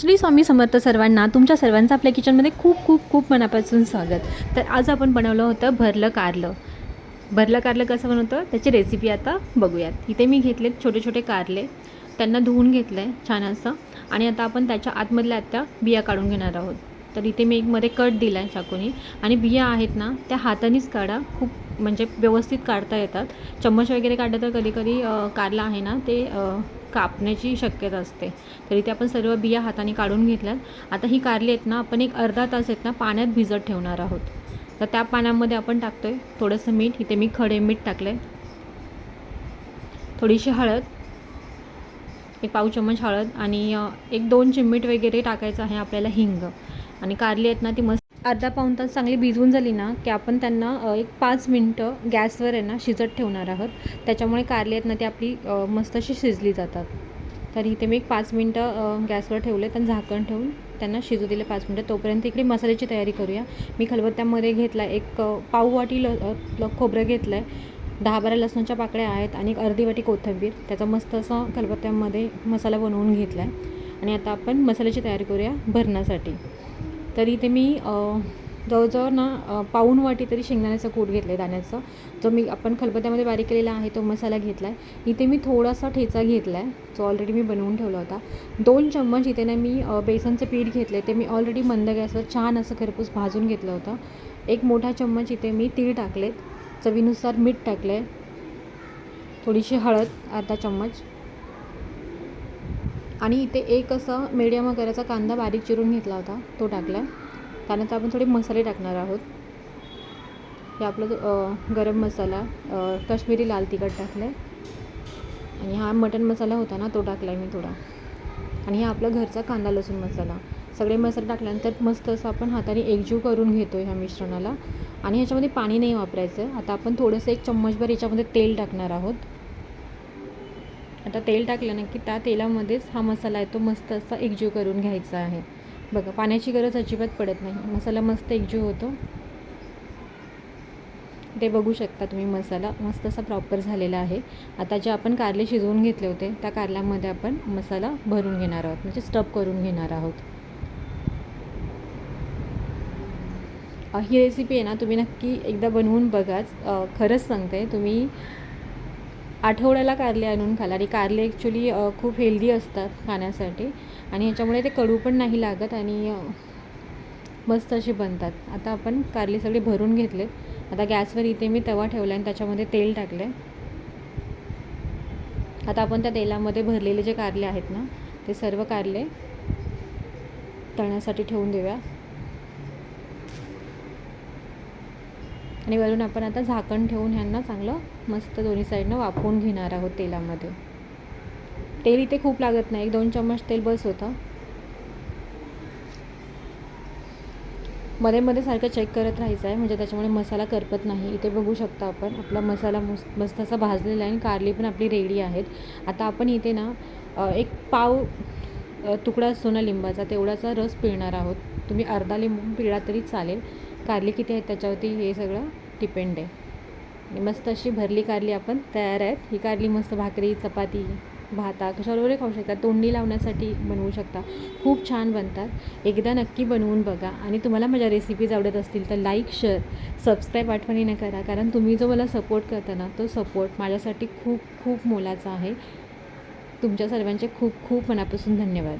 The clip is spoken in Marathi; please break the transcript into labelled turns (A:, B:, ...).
A: श्री स्वामी समर्थ सर्वांना तुमच्या सर्वांचं आपल्या किचनमध्ये खूप खूप खूप मनापासून स्वागत. तर आज आपण बनवलं होतं भरलं कारलं. भरलं कारलं कसं बनवतं? त्याची रेसिपी आता बघूयात. इथे मी घेतलेत छोटे छोटे कारले. त्यांना धुवून घेतलं आहे छान असं. आणि आता आपण त्याच्या आतमधल्या आत्ता बिया काढून घेणार आहोत. तर इथे मी एक मध्ये कट दिला आहे चाकूनी आणि बिया आहेत ना त्या हातानेच काढा. खूप म्हणजे व्यवस्थित काढता येतात. चम्मच वगैरे काढलं तर कधी कधी कारला आहे ना ते कापण्याची शक्यता असते. तर इथे आपण सर्व बिया हाताने काढून घेतल्यात. आता ही कारली आहेत ना आपण एक अर्धा तास आहेत ना पाण्यात भिजत ठेवणार आहोत. तर त्या पाण्यामध्ये आपण टाकतो आहे थोडंसं मीठ. इथे मी खडे मीठ टाकलं आहे थोडीशी हळद एक पाव चम्मच हळद आणि एक दोन चिमट वगैरे टाकायचं आहे आपल्याला हिंग. आणि कारली आहेत ना ती मस्त अर्धा पाऊण तास चांगली भिजवून झाली ना की आपण त्यांना एक पाच मिनटं गॅसवर आहे ना शिजत ठेवणार आहोत. त्याच्यामुळे कारले आहेत ना ते आपली मस्त अशी शिजली जातात. तर इथे मी एक पाच मिनटं गॅसवर ठेवले आणि झाकण ठेवून त्यांना शिजू दिले पाच मिनटं. तोपर्यंत इकडे मसाल्याची तयारी करूया. मी खलबत्त्यामध्ये घेतला एक पाववाटी पाव वाटी ल ल- खोबरं घेतलं आहे दहा बारा लसणाच्या पाकळ्या आहेत आणि एक अर्धी वाटी कोथिंबीर. त्याचा मस्त असा खलबत्त्यामध्ये मसाला बनवून घेतला आहे आणि आता आपण मसाल्याची तयारी करूया भरण्यासाठी. तर इथे मी जवळजवळ ना पाऊन पाऊण वाटी तरी शेंगदाण्याचं कूट घेतलं आहे दाण्याचं. जो मी आपण खलबत्त्यामध्ये बारीक केलेला आहे तो मसाला घेतला आहे इथे मी थोडासा ठेचा घेतला आहे जो ऑलरेडी मी बनवून ठेवला होता. दोन चम्मच इथे ना मी बेसनचं पीठ घेतलं आहे ते मी ऑलरेडी मंद गॅसवर छान असं खरपूस भाजून घेतलं होतं. एक मोठा चम्मच इथे मी तीळ टाकलेत. चवीनुसार मीठ टाकलं आहे थोडीशी हळद अर्धा चम्मच. आणि इथे एक असं मीडियम आकाराचा कांदा बारीक चिरून घेतला होता तो टाकला आहे त्यानंतर आपण थोडे मसाले टाकणार आहोत. हे आपलं गरम मसाला अ, काश्मीरी लाल तिखट टाकलं आहे आणि हा मटन मसाला होता ना तो टाकला आहे मी थोडा. आणि हा आपला घरचा कांदा लसूण मसाला. सगळे मसाले टाकल्यानंतर मस्त असं आपण हाताने एकजीव करून घेतो ह्या मिश्रणाला. आणि ह्याच्यामध्ये पाणी नाही वापरायचं. आता आपण थोडंसं एक चम्मचभर याच्यामध्ये तेल टाकणार आहोत. आता तेल टाकलं ना की त्या तेलामध्येच हा मसाला आहे तो मस्त असा एकजीव करून घ्यायचा आहे. बघा पाण्याची गरज अजिबात पडत नाही. मसाला मस्त एकजीव होतो. ते बघू शकता तुम्ही मसाला मस्त असा प्रॉपर झालेला आहे. आता जे आपण कारले शिजवून घेतले होते त्या कारल्यामध्ये आपण मसाला भरून घेणार आहोत. म्हणजे स्टब करून घेणार आहोत. ही रेसिपी आहे ना तुम्ही नक्की एकदा बनवून बघाच. खरंच सांगते तुम्ही आठवड्याला कारले आणून खाला. आणि कारले ॲक्च्युली खूप हेल्दी असतात खाण्यासाठी. आणि ह्याच्यामुळे ते कडू पण नाही लागत आणि मस्त असे बनतात. आता आपण कारले सगळे भरून घेतले. आता गॅसवर इथे मी तवा ठेवला आणि त्याच्यामध्ये तेल टाकले. आता आपण त्या तेलामध्ये भरलेले जे कारले आहेत ना ते सर्व कारले तळण्यासाठी ठेवून देऊया. आणि वरून आपण आता झाकण ठेवून ह्यांना चांगलं मस्त दोन्ही साईडनं वाफवून घेणार आहोत तेलामध्ये. तेल इथे खूप लागत नाही. एक दोन चम्मच तेल बस होतं. मध्ये मध्ये सारखं चेक करत राहायचं आहे. म्हणजे त्याच्यामुळे मसाला करपत नाही. इथे बघू शकता आपण. आपला मसाला मस्त मस्त असा भाजलेला आहे आणि कारली पण आपली रेडी आहेत. आता आपण इथे ना एक पाव तुकडा असतो ना लिंबाचा तेवढाचा रस पिळणार आहोत. तुम्ही अर्धा लिंबू पिळा तरी चालेल. कारली किती आहेत त्याच्यावरती हे सगळं डिपेंड आहे. आणि मस्त अशी भरली कारली आपण तयार आहेत. ही कारली मस्त भाकरी चपाती भाता कशाबरोबरही खाऊ शकता. तोंडी लावण्यासाठी बनवू शकता. खूप छान बनतात. एकदा नक्की बनवून बघा. आणि तुम्हाला माझ्या रेसिपीज आवडत असतील तर लाईक शेअर सबस्क्राईब आठवणीनं करा. कारण तुम्ही जो मला सपोर्ट करता ना तो सपोर्ट माझ्यासाठी खूप खूप मोलाचा आहे. तुमच्या सर्वांचे खूप खूप मनापासून धन्यवाद.